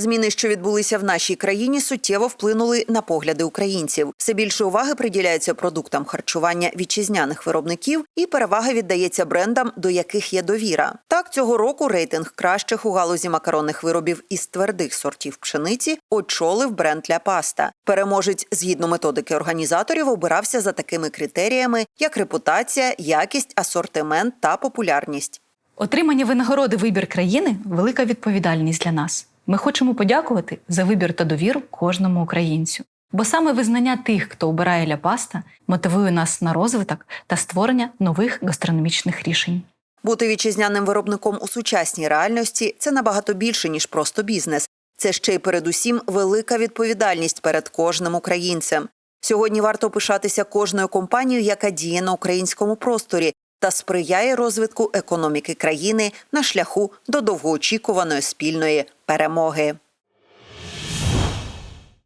Зміни, що відбулися в нашій країні, суттєво вплинули на погляди українців. Все більше уваги приділяється продуктам харчування вітчизняних виробників, і перевага віддається брендам, до яких є довіра. Так цього року рейтинг кращих у галузі макаронних виробів із твердих сортів пшениці очолив бренд Ля Паста. Переможець згідно методики організаторів обирався за такими критеріями, як репутація, якість, асортимент та популярність. Отримання винагороди вибір країни велика відповідальність для нас. Ми хочемо подякувати за вибір та довіру кожному українцю. Бо саме визнання тих, хто обирає ля паста, мотивує нас на розвиток та створення нових гастрономічних рішень. Бути вітчизняним виробником у сучасній реальності це набагато більше ніж просто бізнес. Це ще й передусім велика відповідальність перед кожним українцем. Сьогодні варто пишатися кожною компанією, яка діє на українському просторі та сприяє розвитку економіки країни на шляху до довгоочікуваної спільної перемоги.